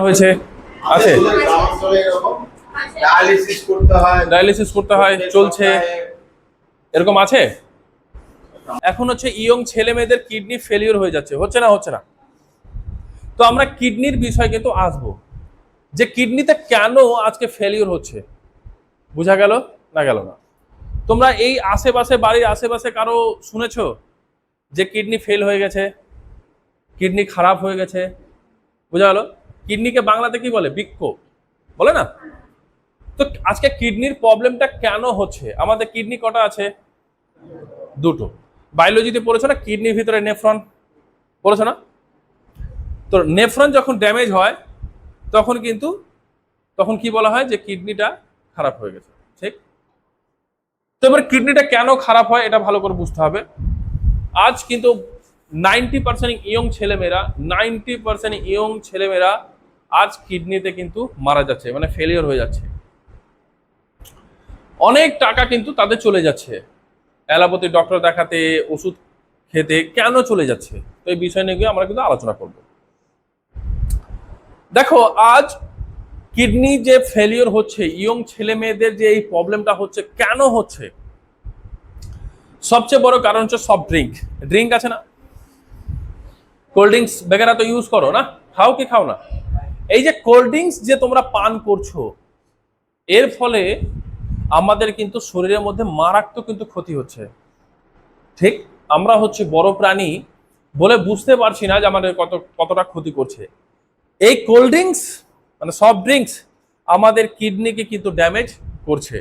হয়েছে? আছে। ডায়ালিসিস করতে হয়। ডায়ালিসিস করতে হয় চলছে। এরকম আছে? এখন হচ্ছে ইয়ং ছেলে মেয়েদের কিডনি ফেলিওর হয়ে যাচ্ছে। হচ্ছে না হচ্ছে না? তো আমরা কিডনির বিষয় কিন্তু আসব। যে কিডনিতে কেন আজকে ফেলিওর হচ্ছে? বোঝা গেল না গেল না? তোমরা এই আশেপাশে বাড়ির আশেপাশে কারও শুনেছো যে কিডনি ফেল হয়ে গেছে? কিডনি খারাপ হয়ে গেছে? বোঝা গেল? কিডনিকে বাংলাতে কি বলে? বৃক্ষ। বলে না? তো আজকে কিডনির প্রবলেমটা কেন হচ্ছে? আমাদের কিডনি কটা আছে? দুটো। বায়োলজিতে পড়েছো না? কিডনির ভিতরে নেফ্রন? পড়েছো না? তো নেফ্রন যখন ড্যামেজ হয়, তখন কিন্তু, তখন কি বলা হয় যে কিডনিটা খারাপ হয়ে গেছে। ঠিক? তো এবার কিডনিটা কেন খারাপ হয় এটা ভালো করে বুঝতে হবে। আজ কিন্তু নাইনটি পার্সেন্ট ইয়ং ছেলেমেয়েরা নাইনটি পার্সেন্ট ইয়ং ছেলেমেয়েরা আজ কিডনিতে কিন্তু মারা যাচ্ছে মানে ফেলিওর হয়ে যাচ্ছে। অনেক টাকা কিন্তু তাদের চলে যাচ্ছে। অ্যালোপ্যাথি ডক্টর দেখাতে, ওষুধ খেতে কেন চলে যাচ্ছে? তো এই বিষয় নিয়ে আমরা কিন্তু আলোচনা করব। দেখো, আজ কিডনি যে ফেলিওর হচ্ছে, ইয়ং ছেলে মেয়েদের যে এই প্রবলেমটা হচ্ছে, কেন হচ্ছে? সবচেয়ে বড় কারণ হচ্ছে সফট ড্রিঙ্ক ড্রিঙ্ক আছে না? কোল্ড ড্রিঙ্কস বেগারা তো ইউজ করো না? খাও কি খাও না? এই যে কোল্ড ড্রিঙ্কস যে তোমরা পান করছ, এর ফলে আমাদের কিন্তু শরীরের মধ্যে মারাত্মক কিন্তু ক্ষতি হচ্ছে। ঠিক? আমরা হচ্ছে বড় প্রাণী বলে বুঝতে পারছি না যে আমাদের কত, কতটা ক্ষতি করছে। এই কোল্ড ড্রিঙ্কস মানে সফট ড্রিঙ্কস আমাদের কিডনিকে কিন্তু ড্যামেজ করছে।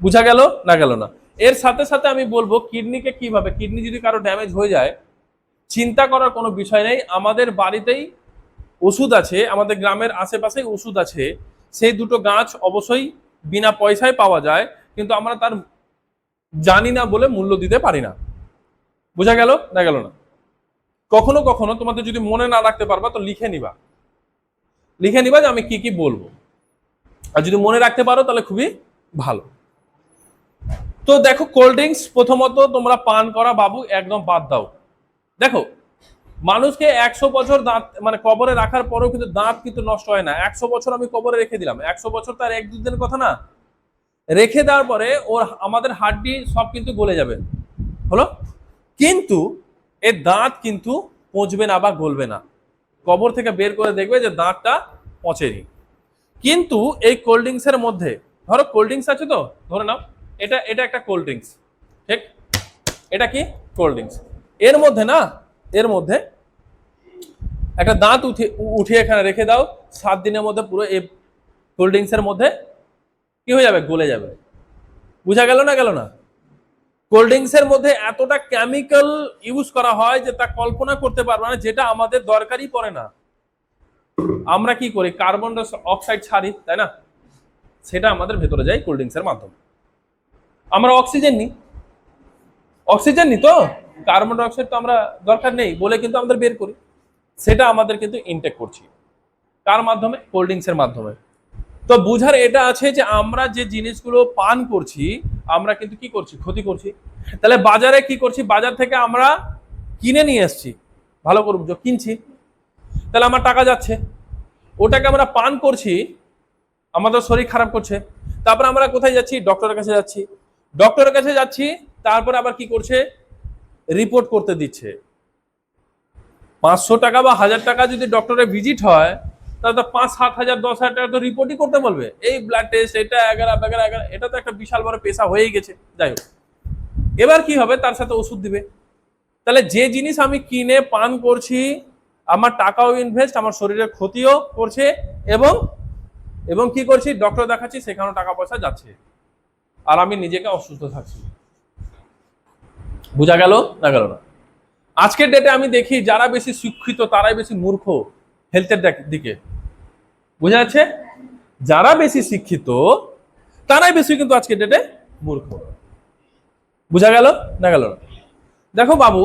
বুঝা গেল না গেল না? এর সাথে সাথে আমি বলব, কিডনিকে কীভাবে, কিডনি যদি কারও ড্যামেজ হয়ে যায়, চিন্তা করার কোনো বিষয় নেই। আমাদের বাড়িতেই ওষুধ আছে, আমাদের গ্রামের আশেপাশেই ওষুধ আছে, সেই দুটো গাছ অবশ্যই বিনা পয়সায় পাওয়া যায়, কিন্তু আমরা তার জানি না বলে মূল্য দিতে পারি না। বোঝা গেল না গেল না? কখনো কখনো তোমাদের যদি মনে না রাখতে পারবা তো লিখে নিবা। লিখে নিবা যে আমি কি কি বলব। আর যদি মনে রাখতে পারো তাহলে খুবই ভালো। তো দেখো, কোল্ড ড্রিঙ্কস প্রথমত তোমরা পান করা বাবু একদম বাদ দাও। দেখো মানুষকে একশো বছর দাঁত মানে কবরে রাখার পরেও কিন্তু দাঁত কিন্তু নষ্ট হয় না। একশো বছর আমি কবরে রেখে দিলাম। একশো বছর তার এক দুদিনের কথা না। রেখে দেওয়ার পরে ওর আমাদের হাড্ডি সব কিন্তু গলে যাবে। হলো? কিন্তু এর দাঁত কিন্তু পচবে না বা গলবে না। কবর থেকে বের করে দেখবে যে দাঁতটা পচেনি। কিন্তু এই কোল্ড ড্রিঙ্কসের মধ্যে, ধরো কোল্ড ড্রিঙ্কস আছে তো, ধরে নাও, এটা এটা একটা কোল্ড ড্রিঙ্কস ঠিক? এটা কি? কোল্ড ড্রিঙ্কস এর মধ্যে না এর মধ্যে একটা দাঁত উঠে উঠিয়ে এখানে রেখে দাও। সাত দিনের মধ্যে পুরো এই কোল্ড ড্রিঙ্কসের মধ্যে কি হয়ে যাবে? গলে যাবে। বুঝা গেল না গেল না? কোল্ড ড্রিঙ্কসের মধ্যে এতটা কেমিক্যাল ইউজ করা হয় যে তা কল্পনা করতে পারবে না, যেটা আমাদের দরকারই পড়ে না। আমরা কি করি? কার্বন অক্সাইড ছাড়ি, তাই না? সেটা আমাদের ভেতরে যায় কোল্ড ড্রিঙ্কসের মাধ্যমে। আমরা অক্সিজেন নিই। অক্সিজেন নি তো? কার্বন ডাইঅক্সাইড তো আমরা দরকার নেই বলে কিন্তু আমাদের বের করি। সেটা আমাদের কিন্তু ইনটেক করছি। কার মাধ্যমে? কোল্ড ড্রিঙ্কসের মাধ্যমে। তো বুঝার এটা আছে যে আমরা যে জিনিসগুলো পান করছি, আমরা কিন্তু কি করছি? ক্ষতি করছি। তাহলে বাজারে কি করছি? বাজার থেকে আমরা কিনে নিয়ে এসছি। ভালো করে বুঝো, কিনছি। তাহলে আমার টাকা যাচ্ছে। ওটাকে আমরা পান করছি, আমাদের শরীর খারাপ করছে। তারপর আমরা কোথায় যাচ্ছি? ডক্টরের কাছে যাচ্ছি। ডক্টরের কাছে যাচ্ছি, তারপরে আবার কি করছে? রিপোর্ট করতে দিচ্ছে। পাঁচশো টাকা বা হাজার টাকা যদি ডক্টরের ভিজিট হয়, তাহলে তো পাঁচ, সাত হাজার, দশ হাজার টাকা তো রিপোর্টই করতে বলবে। এই ব্লাড টেস্ট এটা, এগারো এগারো এগারো, এটা তো একটা বিশাল বড় পেশা হয়েই গেছে। যাই হোক, এবার কি হবে? তার সাথে ওষুধ দিবে। তাহলে যে জিনিস আমি কিনে, পান করছি, আমার টাকাও ইনভেস্ট আমার শরীরের ক্ষতিও করছে এবং এবং কি করছি? ডক্টর দেখাচ্ছি, সেখানেও টাকা পয়সা যাচ্ছে। আর আমি নিজেকে অসুস্থ থাকছি। বোঝা গেল না গেল না? আজকের ডেটে আমি দেখি যারা বেশি শিক্ষিত, তারাই বেশি মূর্খ হেলথের দিকে বোঝা যাচ্ছে? যারা বেশি শিক্ষিত, তারাই বেশি কিন্তু আজকের ডেটে মূর্খ। বোঝা গেল না গেল না? দেখো বাবু,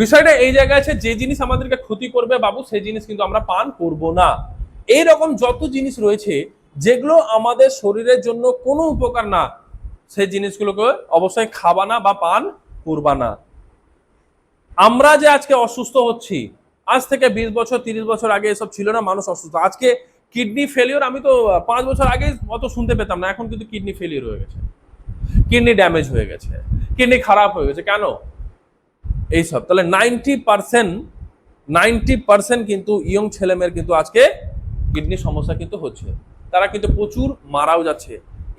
বিষয়টা এই জায়গায় আছে, যে জিনিস আমাদেরকে ক্ষতি করবে বাবু, সেই জিনিস কিন্তু আমরা পান করব না। এই রকম যত জিনিস রয়েছে, যেগুলো আমাদের শরীরের জন্য কোনো উপকার না, সেই জিনিসগুলোকে অবশ্যই খাবা না বা পান করবা না আমরা যে আজকে অসুস্থ হচ্ছি, আজ থেকে বিশ বছর, তিরিশ বছর আগে এসব ছিল না, মানুষ অসুস্থ। আজকে কিডনি ফেলিওর আমি তো পাঁচ বছর আগে অত শুনতে পেতাম না, এখন কিন্তু কিডনি ফেলিওর হয়ে গেছে। কিডনি ড্যামেজ হয়ে গেছে, কিডনি খারাপ হয়ে গেছে। কেন? এইসব তাহলে নাইনটি পার্সেন্ট নাইনটি পার্সেন্ট কিন্তু ইয়ং ছেলেমেয়ের কিন্তু আজকে কিডনি সমস্যা কিন্তু হচ্ছে। তারা কিন্তু প্রচুর মারাও যাচ্ছে।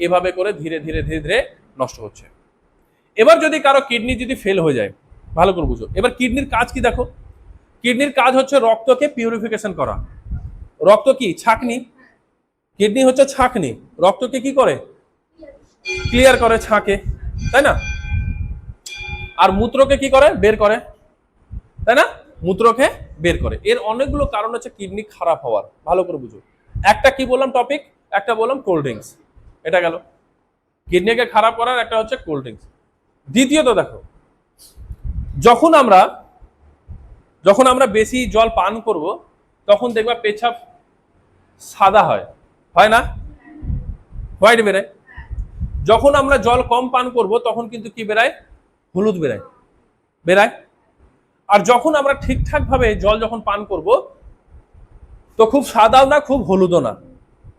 এভাবে করে ধীরে ধীরে ধীরে ধীরে নষ্ট হচ্ছে। এবার যদি কারও কিডনি যদি ফেল হয়ে যায়, ভালো করে বুঝো। এবার কিডনির কাজ কি দেখো? কিডনির কাজ হচ্ছে রক্তকে পিউরিফিকেশন করা। রক্ত কি? ছাকনি। কিডনি হচ্ছে ছাকনি। রক্তকে কি করে? ক্লিয়ার করে ছাঁকে, তাই না? আর মূত্রকে কি করে? বের করে। তাই না? মূত্রকে বের করে। এর অনেকগুলো কারণ হচ্ছে কিডনি খারাপ হওয়ার। ভালো করে বুঝো। একটা কি বললাম টপিক একটা বললাম কোল্ড ড্রিঙ্কস এটা গেল। কিডনিকে খারাপ করার একটা হচ্ছে কোল্ড ড্রিঙ্কস দ্বিতীয়ত দেখো, যখন আমরা যখন আমরা বেশি জল পান করব, তখন দেখবা পেছাব সাদা হয়। হয় না? হোয়াইট বেরোয় যখন আমরা জল কম পান করব, তখন কিন্তু কি বেরায় হলুদ বেরায় বেরায় আর যখন আমরা ঠিকঠাক ভাবে জল যখন পান করব, তো খুব সাদাও না, খুব হলুদও না।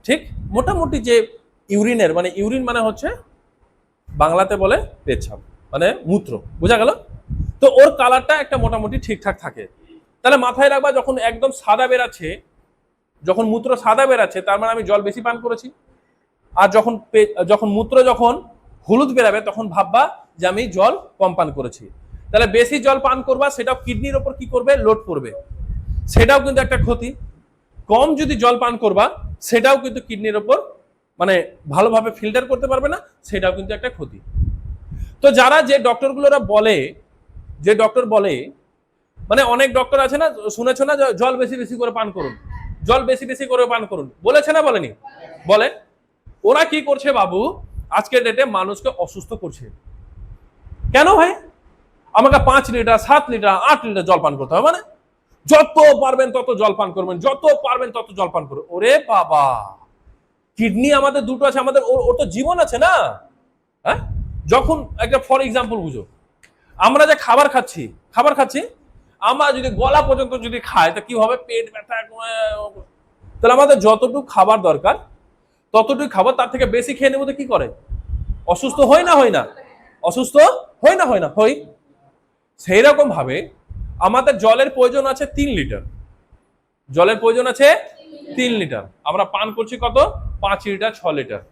ঠিক? মোটামুটি যে ইউরিনের মানে ইউরিন মানে হচ্ছে বাংলাতে বলে পেচ্ছাপ মানে মূত্র, বোঝা গেল? তো ওর কালারটা একটা মোটামুটি ঠিকঠাক থাকে। তাহলে মাথায় রাখবা, যখন একদম সাদা বেরাচ্ছে, যখন মূত্র সাদা বেরাচ্ছে, তার মানে আমি জল বেশি পান করেছি। আর যখন যখন মূত্র যখন হলুদ বেরাবে, তখন ভাববা যে আমি জল কম পান করেছি। তাহলে বেশি জল পান করবা সেটাও কিডনির ওপর কি করবে? লোড করবে। সেটাও কিন্তু একটা ক্ষতি। কম যদি জল পান করবা, সেটাও কিন্তু কিডনির ওপর মানে ভালোভাবে ফিল্টার করতে পারবে না, সেটাও কিন্তু একটা ক্ষতি। তো যারা যে ডক্টরগুলোরা বলে, যে ডক্টর বলে মানে অনেক ডক্টর আছে না, শুনেছো না, জল বেশি বেশি করে পান করুন। জল বেশি বেশি করে পান করুন। বলেছে না বলেনি? বলে ওরা কি করছে বাবু? আজকের ডেটে মানুষকে অসুস্থ করছে। কেন ভাই? আমাকে পাঁচ লিটার, সাত লিটার, আট লিটার জল পান করতে হবে মানে? যত পারবেন তত জল পান করবেন, যত পারবেন তত জল পান করবেন ওরে বাবা! কিডনি আমাদের দুটো আছে, আমাদের ওর তো জীবন আছে না? হ্যাঁ? যখন একটা ফর এক্সাম্পল বুঝো। আমরা যে খাবার খাচ্ছি খাবার খাচ্ছি, আমরা যদি গলা পর্যন্ত যদি খাই, তা কি হবে? পেট ব্যথা তাহলে আমাদের যতটুকু খাবার দরকার ততটুকু খাবার, তার থেকে বেশি খেয়ে নেব তো কি করে? অসুস্থ হয় না হয় না? অসুস্থ হয় না হয় না? হই। সেই রকম ভাবে আমাদের জলের প্রয়োজন আছে তিন লিটার। জলের প্রয়োজন আছে তিন লিটার। আমরা পান করছি কত? পাঁচ লিটার, ছ লিটার।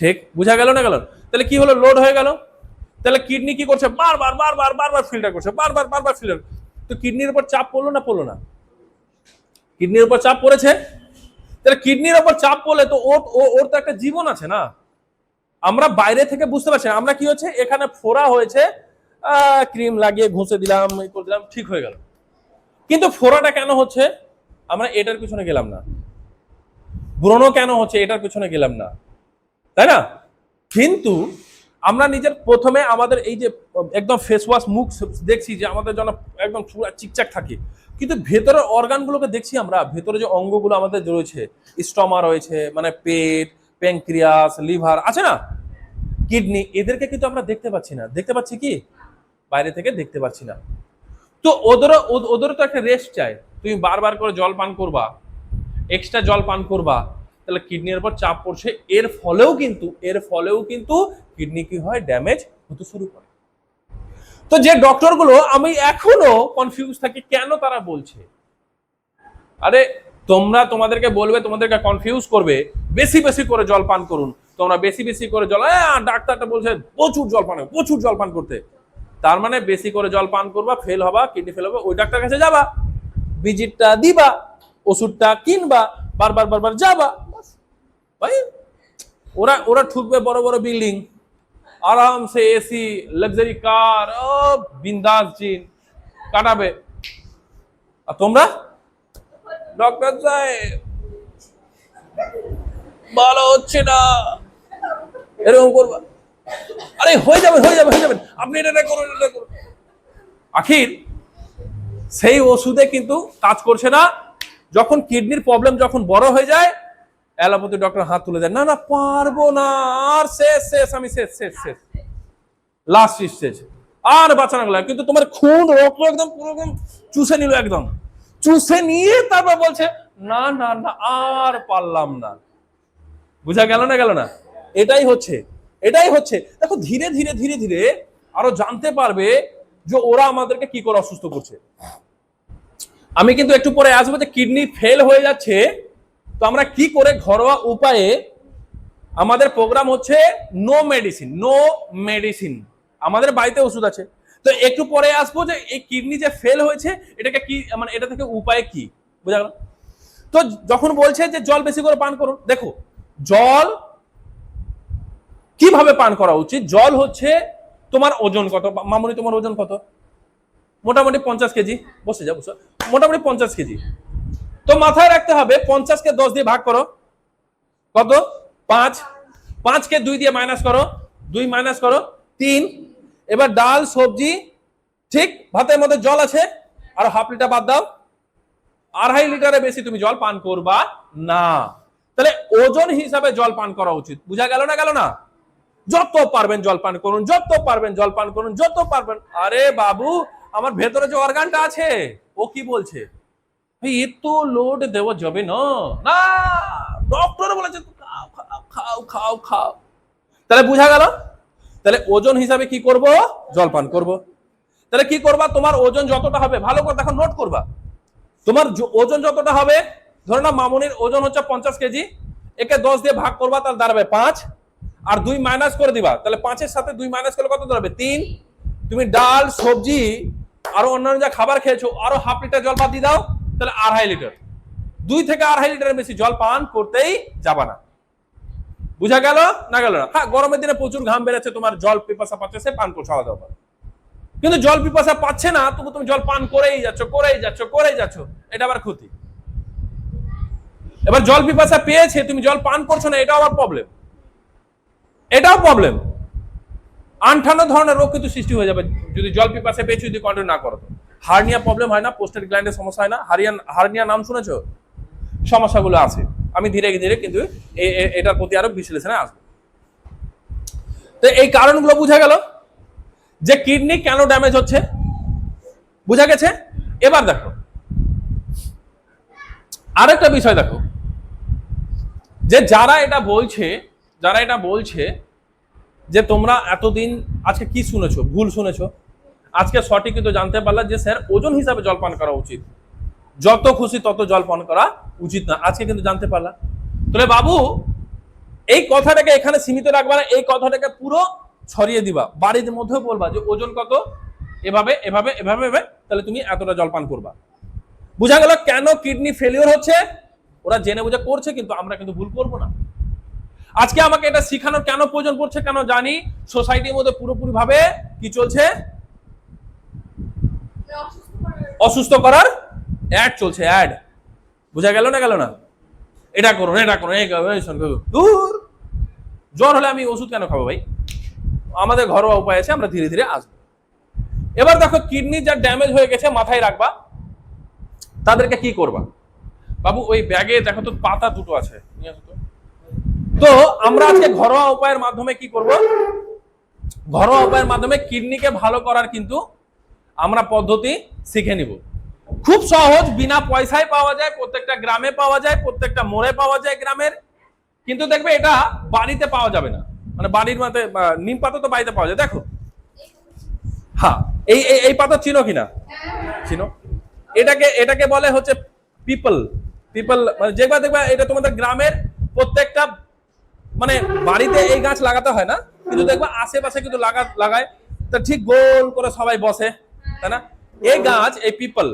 ঠিক? বুঝা গেল না গেল? তাহলে কি হলো? লোড হয়ে গেল? তাহলে কিডনি কি করছে? বারবার বারবার বারবার ফিল্টার করছে। বারবার বারবার ফিল্টার তো কিডনির উপর চাপ পড়ল না পড়ল না? কিডনির উপর চাপ পড়েছে? তাহলে কিডনির উপর চাপ পড়লে তো ওর ওর তো একটা জীবন আছে না? আমরা বাইরে থেকে বুঝতে পারছি আমরা কি হচ্ছে? এখানে ফোড়া হয়েছে। ক্রিম লাগিয়ে ঘষে দিলাম এই করে দিলাম, ঠিক হয়ে গেল। কিন্তু ফোড়াটা কেন হচ্ছে? আমরা এটার পিছনে গেলাম না। ব্রণ কেন হচ্ছে? এটার পিছনে গেলাম না। তাই না? কিন্তু আমরা নিজের প্রথমে আমাদের এই যে, একদম ফেস ওয়াশ মুখ দেখছি যে আমাদের যেন একদম চিকচাক থাকে। কিন্তু ভেতরের অর্গানগুলোকে দেখছি আমরা, ভেতরে যে অঙ্গগুলো আমাদের রয়েছে স্টমা রয়েছে মানে পেট প্যাঙ্ক্রিয়াস লিভার আছে না? কিডনি এদেরকে কিন্তু আমরা দেখতে পাচ্ছি না। দেখতে পাচ্ছি কি? বাইরে থেকে দেখতে পাচ্ছি না। তো ওদেরও ওদ- ওদেরও তো একটা রেস্ট চাই। তুমি বারবার করে জল পান করবা এক্সট্রা জল পান করবা তাহলে কিডনির উপর চাপ পড়ছে। এর ফলেও কিন্তু, এর ফলেও কিন্তু কিডনি কি হয়? ড্যামেজ হতে শুরু করে। তো যে ডক্টরগুলো, আমি এখনও কনফিউজ থাকি, কেন তারা বলছে? আরে, তোমরা তোমাদেরকে বলবে, তোমাদেরকে কনফিউজ করবে। বেশি বেশি করে জল পান করুন। তোমরা বেশি বেশি করে জল ডাক্তারটা বলছে, প্রচুর জল পান প্রচুর জল পান করতে। তার মানে বেশি করে জল পান করবা ফেল হবা কিডনি ফেল হবে, ওই ডাক্তার কাছে যাবা। ভিজিটটা দিবা, ওষুধটা কিনবা, বারবার বারবার যাবা। ভাই, ওরা ওরা ঠুকবে বড় বড় বিল্ডিং আরামসে এসি লাক্সারি কার ও বিন্দাস জিন, কাটাবে। আর তোমরা? ডক্টর সাহেব, ভালো হচ্ছে না। এরকম করবা। আরে, হয়ে যাবে হয়ে যাবে হয়ে যাবে। আপনি এটা করুন এটা করুন। আখির, সেই ওষুধে কিন্তু কাজ করছে না। যখন কিডনির প্রবলেম যখন বড় হয়ে যায় অ্যালোপ্যাথি ডক্টর হাত তুলে দেয় না না, পারব না। আর শেষ শেষ, আমি শেষ শেষ শেষ। লাস্ট স্টেজ আর বাঁচানো গেল কিন্তু তোমার খুন, রক্ত একদম পুরো একদম চুষে নিল একদম। চুষে নিয়ে তারপর বলছে, না না না, আর পারলাম না। বুঝা গেল না গেল না? এটাই হচ্ছে এটাই হচ্ছে। দেখো, ধীরে ধীরে ধীরে ধীরে আরও জানতে পারবে যে ওরা আমাদেরকে কি করে অসুস্থ করছে। আমি কিন্তু একটু পরে আসব যে কিডনি ফেল হয়ে যাচ্ছে। তো আমরা কি করে ঘরোয়া উপায়ে আমাদের প্রোগ্রাম হচ্ছে নো মেডিসিন নো মেডিসিন আমাদের বাড়িতে ওষুধ আছে। তো একটু পরে আসব যে এই কিডনি যে ফেল হয়েছে, এটাকে কি মানে এটা থেকে উপায় কি? বুঝা গেল? তো যখন বলছে যে জল বেশি করে পান করুন, দেখো, জল কীভাবে পান করা উচিত? জল হচ্ছে তোমার ওজন কত? মামুনি, তোমার ওজন কত? মোটামুটি পঞ্চাশ কেজি। বসে যা বসে। মোটামুটি পঞ্চাশ কেজি। তো মাথায় রাখতে হবে পঞ্চাশকে দশ দিয়ে ভাগ করো। কত? পাঁচ। পাঁচকে দুই দিয়ে মাইনাস করো। দুই মাইনাস করো। তিন। এবার ডাল, সবজি, ঠিক, ভাতের মধ্যে জল আছে, আর হাফ লিটার বাদ দাও। আড়াই লিটারে বেশি তুমি জল পান করবা না। তাহলে ওজন হিসাবে জল পান করা উচিত। বুঝা গেল না গেল না? যত পারবেন জল পান করুন, যত পারবেন জল পান করুন, যত পারবেন। আরে বাবু, আমার ভেতরে যে অর্গানটা আছে, ও কি বলছে? ভাই এত লোড দেওয়া যাবে না। না ডক্টর বলেছে, খাও খাও খাও খাও তাহলে বুঝা গেল? তাহলে ওজন হিসাবে কি করব? জল পান করব। তাহলে কি করবা? তোমার ওজন যতটা হবে, ভালো করে দেখো নোট করবা। তোমার ওজন যতটা হবে, ধরো না মামুনির ওজন হচ্ছে পঞ্চাশ কেজি, একে দশ দিয়ে ভাগ করবা, তাহলে দাঁড়াবে পাঁচ। আর দুই মাইনাস করে দিবা, তাহলে পাঁচের সাথে দুই মাইনাস করলে কত দাঁড়াবে? তিন। তুমি ডাল, সবজি, আরও অন্যান্য যা খাবার খেয়েছো, আরও হাফ লিটার জল বাদ দিয়ে দাও। তাহলে আড়াই লিটার। দুই থেকে আড়াই লিটারের বেশি জল পান করতেই যাবা না। বুঝা গেল না গেল না? হ্যাঁ গরমের দিনে প্রচুর ঘাম বেরোচ্ছে তোমার জল পিপাসা পাচ্ছে, সে পান করছ আলাদা ব্যাপার। কিন্তু জল পিপাসা পাচ্ছে না, তবু তুমি জল পান করেই যাচ্ছ করেই যাচ্ছ করেই যাচ্ছ, এটা আবার ক্ষতি। এবার জল পিপাসা পেয়েছে, তুমি জল পান করছ না, এটাও আবার প্রবলেম এটাও প্রবলেম আনঠানো ধরনের রোগ কিন্তু সৃষ্টি হয়ে যাবে, যদি জল পিপাসা পেয়েছ, যদি কন্ট্রোল না করো হার্নিয়া প্রবলেম হয় না পোস্টেড গ্ল্যান্ডের সমস্যা হয় না। হারিয়ান হার্নিয়া নাম শুনেছো? সমস্যাগুলো আছে। আমি ধীরে ধীরে কিন্তু এটার প্রতি আরও বিশ্লেষণে আসব। তো এই কারণগুলো বোঝা গেল যে কিডনি কেন ড্যামেজ হচ্ছে। বুঝা গেছে? এবার দেখো। আরেকটা বিষয় দেখো। যে যারা এটা বলছে, যারা এটা বলছে যে তোমরা এতদিন আজকে কি শুনেছো? ভুল শুনেছো? আজকে সঠিক কিন্তু জানতে পারলা যে স্যার, ওজন হিসাবে জলপান করা উচিত। যত খুশি তত জলপান করা উচিত না। আজকে কিন্তু জানতে পারলা তাহলে বাবু, এই কথাটাকে এখানে সীমিত রাখবা না, এই কথাটাকে পুরো ছড়িয়ে দিবা। বাড়ির মধ্যেও বলবা যে ওজন কত, এভাবে এভাবে এভাবে এভাবে, তাহলে তুমি এতটা জলপান করবা। বুঝা গেল কেন কিডনি ফেলিওর হচ্ছে? ওরা জেনে বুঝে করছে, কিন্তু আমরা কিন্তু ভুল করব না। আজকে আমাকে এটা শেখানোর কেন প্রয়োজন পড়ছে কেন জানি? সোসাইটির মধ্যে পুরোপুরি ভাবে কি চলছে? অসুস্থ করার অ্যাড চলছে অ্যাড বুঝা গেল না গেল না? এটা করুন এটা করুন। দূর! জ্বর হলে আমি ওষুধ কেন খাব ভাই? আমাদের ঘরোয়া উপায় আছে, আমরা ধীরে ধীরে আসব। এবার দেখো কিডনি যা ড্যামেজ হয়ে গেছে, মাথায় রাখবা। তাদেরকে কি করবা? বাবু, ওই ব্যাগে দেখো তো, পাতা দুটো আছে। নিয়ে। তো আমরা আজকে ঘরোয়া উপায়ের মাধ্যমে কি করব? ঘরোয়া উপায়ের মাধ্যমে কিডনিকে ভালো করার কিন্তু আমরা পদ্ধতি শিখে নিব। খুব সহজ বিনা পয়সায় পাওয়া যায় প্রত্যেকটা গ্রামে পাওয়া যায় প্রত্যেকটা মোড়ে পাওয়া যায় গ্রামের। কিন্তু দেখবে এটা বাড়িতে পাওয়া যাবে না। মানে বাড়ির মধ্যে বা, নিম পাতা তো বাড়িতে পাওয়া যায়। দেখো। হ্যাঁ এই এই- এই পাতা চিনো কিনা? চিনো? এটাকে এটাকে বলে হচ্ছে পিপল। পিপল মানে যেগুলা দেখবা এটা তোমাদের গ্রামের প্রত্যেকটা মানে বাড়িতে এই গাছ লাগাতে হয় না। কিন্তু দেখবা আশেপাশে কিন্তু লাগা লাগায়। তা ঠিক গোল করে সবাই বসে। তাই না? এই গাছ, এই পিপল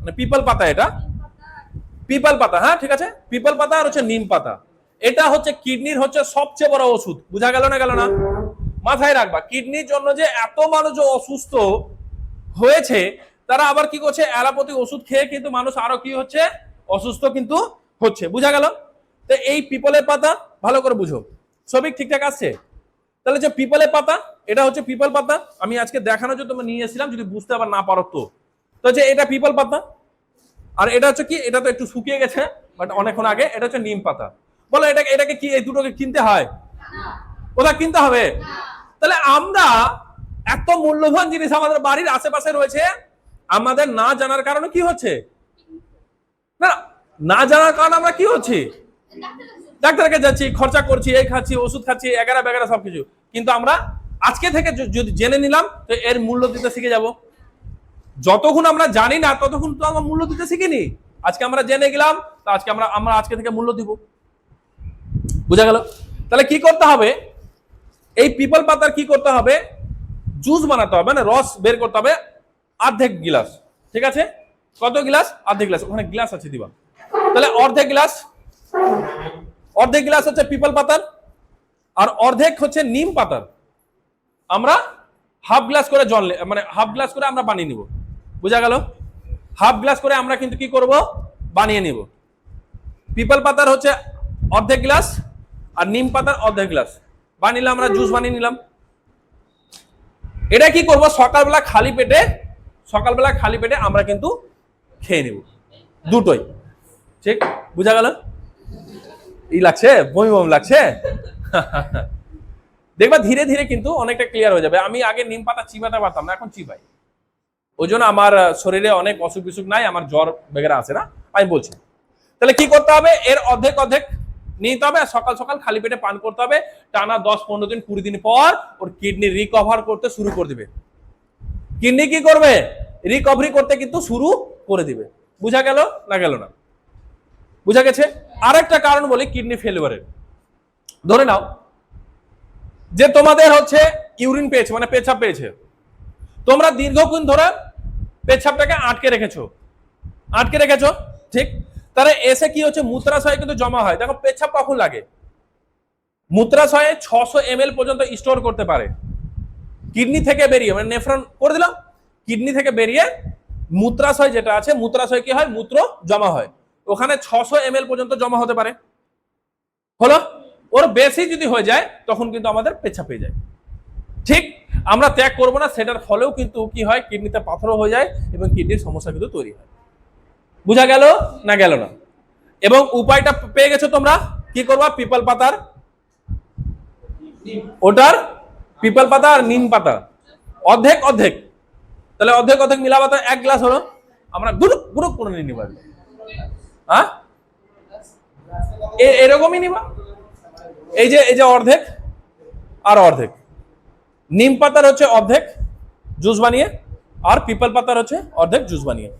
মানে পিপল পাতা এটা। পিপল পাতা হ্যাঁ ঠিক আছে? পিপল পাতা আর হচ্ছে নিম পাতা। এটা হচ্ছে কিডনির হচ্ছে সবচেয়ে বড় ওষুধ। বুঝা গেল না গেল না? মাথায় রাখবা, কিডনির জন্য যে এত মানুষ অসুস্থ হয়েছে, তারা আবার কি করছে? অ্যালোপ্যাথি ওষুধ খেয়ে কিন্তু মানুষ আরও কি হচ্ছে? অসুস্থ কিন্তু হচ্ছে। বুঝা গেল? তো এই পিপলের পাতা, ভালো করে বুঝো। সবই ঠিকঠাক আসছে তাহলে যে পিপলের পাতা এটা হচ্ছে পিপল পাতা। আমি আজকে দেখানোর জন্য নিয়ে এসেছিলাম, যদি বুঝতে আবার না পারো তো। হচ্ছে এটা পিপল পাতা। আর এটা হচ্ছে কি, এটা তো একটু শুকিয়ে গেছে বাট অনেকক্ষণ আগে। এটা হচ্ছে নিম পাতা। বলো এটাকে এটাকে কি এই দুটোকে কিনতে হয়? কোথায় কিনতে হবে? তাহলে আমরা এত মূল্যবান জিনিস আমাদের বাড়ির আশেপাশে রয়েছে, আমাদের না জানার কারণে কি হচ্ছে? না না জানার কারণে আমরা কি হচ্ছি? ডাক্তারকে যাচ্ছি, খরচা করছি, এই খাচ্ছি, ওষুধ খাচ্ছি এগারা বেগারা সবকিছু। কিন্তু আমরা আজকে থেকে যদি জেনে নিলাম, তো এর মূল্য দিতে শিখে যাব। যতক্ষণ আমরা জানি না, ততক্ষণ তো আমরা মূল্য দিতে শিখিনি। আজকে আমরা জেনে গেলাম, তো আজকে আমরা আমরা আজকে থেকে মূল্য দিব। বুঝা গেল? তাহলে কি করতে হবে? এই পিপল পাতার কি করতে হবে? জুস বানাতে হবে মানে রস বের করতে হবে অর্ধেক গিলাস। ঠিক আছে? কত গিলাস? অর্ধেক গ্লাস। ওখানে গ্লাস আছে, দিবা। তাহলে অর্ধেক গ্লাস। অর্ধেক গ্লাস হচ্ছে পিপল পাতার, আর অর্ধেক হচ্ছে নিম পাতার। আমরা হাফ গ্লাস করে জল মানে হাফ গ্লাস করে আমরা বানিয়ে নিব। বুঝা গেল? হাফ গ্লাস করে আমরা কিন্তু কি করব? বানিয়ে নিব। পিপল পাতার হচ্ছে অর্ধেক গ্লাস আর নিম পাতার অর্ধেক গ্লাস বানিয়ে আমরা জুস বানিয়ে নিলাম। এটা কি করব? সকালবেলা খালি পেটে, সকালবেলা খালি পেটে আমরা কিন্তু খেয়ে নিব। দুটোই। ঠিক? বুঝা গেল? ই লাগছে? বমি বমি লাগছে? দেখবা ধীরে ধীরে কিন্তু অনেকটা ক্লিয়ার হয়ে যাবে। আমি আগে নিম পাতা চিবাতে পারতাম না, এখন চিবাই। ওই জন্য আমার শরীরে অনেক অসুখ বিসুখ নাই, আমার জ্বর বেগেরা আছে না, আমি বলছি। তাহলে কি করতে হবে? এর অর্ধেক অর্ধেক নিতে হবে সকাল সকাল খালি পেটে পান করতে হবে। টানা দশ পনেরো দিন, কুড়ি দিন পর ওর কিডনি রিকভার করতে শুরু করে দিবে। কিডনি কি করবে? রিকভারি করতে কিন্তু শুরু করে দিবে। বুঝা গেল না গেল না? বুঝা গেছে? আরেকটা কারণ বলি কিডনি ফেলিওরের ধরে নাও যে তোমাদের হচ্ছে ইউরিন পেয়েছে মানে পেছাব পেয়েছে। তোমরা দীর্ঘক্ষণ ধরে পেছাবটাকে আটকে রেখেছো। আটকে রেখেছো, ঠিক? তাহলে এসে কি হচ্ছে, মূত্রাশয়ে কিন্তু জমা হয়। দেখো পেছাব কখন লাগে? মূত্রাশয়ে ছশো এম পর্যন্ত স্টোর করতে পারে। কিডনি থেকে বেরিয়ে মানে নেফ্রন করে দিলাম, কিডনি থেকে বেরিয়ে মূত্রাশয় যেটা আছে, মূত্রাশয় কি হয়? মূত্র জমা হয়। ওখানে ছশো এম পর্যন্ত জমা হতে পারে। হলো? ওর বেশি যদি হয়ে যায়, তখন কিন্তু আমাদের পেছাব পেয়ে যায়। ঠিক, আমরা ত্যাগ করব না, সেটার ফলেও কিন্তু কি হয়, কিডনিতে পাথরও হয়ে যায় এবং কিডনির সমস্যা কিন্তু তৈরি হয়। বুঝা গেল না গেল না? এবং উপায়টা পেয়ে গেছো তোমরা? কি করবা? পিপল পাতার? ওটার পিপল পাতা আর নিম পাতা। অর্ধেক অর্ধেক। তাহলে অর্ধেক অর্ধেক মিলাবা তো এক গ্লাস হলো। আমরা গুরুক গুরুক করে নিয়ে নিবা হ্যাঁ? এরকমই নিবা? এই যে এই যে অর্ধেক আর অর্ধেক। নিম পাতার হচ্ছে অর্ধেক, জুস বানিয়ে, আর পিপল পাতার হচ্ছে অর্ধেক, জুস বানিয়ে।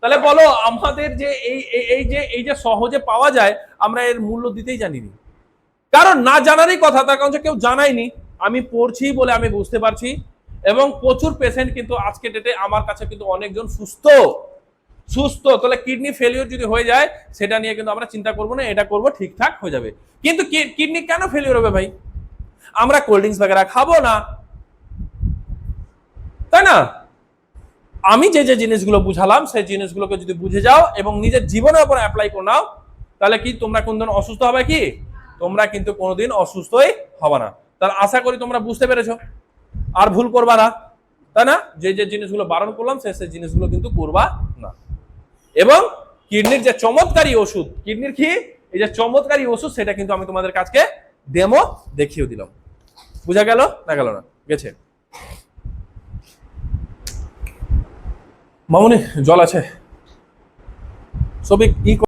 তাহলে বলো, আমাদের যে এই, এই- যে, এই যে সহজে পাওয়া যায়, আমরা এর মূল্য দিতেই জানিনি। কারণ না জানারই কথা, তার কারণ কেউ জানায়নি। আমি পড়ছি বলে আমি বুঝতে পারছি, এবং প্রচুর পেশেন্ট কিন্তু আজকে ডেটে আমার কাছে কিন্তু অনেকজন সুস্থ। সুস্থ, তাহলে কিডনি ফেলিওর যদি হয়ে যায়, সেটা নিয়ে কিন্তু আমরা চিন্তা করব না, এটা করব ঠিকঠাক হয়ে যাবে। কিন্তু কিডনি কেন ফেলিওর হবে ভাই? আমরা কোল্ড ড্রিঙ্কস বগেরা খাব না। তাই না? আমি যে যে জিনিসগুলো বুঝালাম, সেই জিনিসগুলোকে যদি বুঝে যাও এবং নিজের জীবনের উপর অ্যাপ্লাই করে নাও, তাহলে কি তোমরা কোনদিন অসুস্থ হবে কি? তোমরা কিন্তু কোনোদিন অসুস্থই হবে না। তাহলে আশা করি তোমরা বুঝতে পেরেছ। আর ভুল করবা না। তাই না? যে যে জিনিসগুলো বারণ করলাম, সে সেই জিনিসগুলো কিন্তু করবা না। এবং কিডনির যে চমৎকারী ওষুধ, কিডনির কি? এই যে চমৎকারী ওষুধ, সেটা কিন্তু আমি তোমাদের কাছকে ডেমো দেখিয়ে দিলাম। বুঝা গেল না গেল না? গেছে। মামুনি, জল আছে। সবিক, ই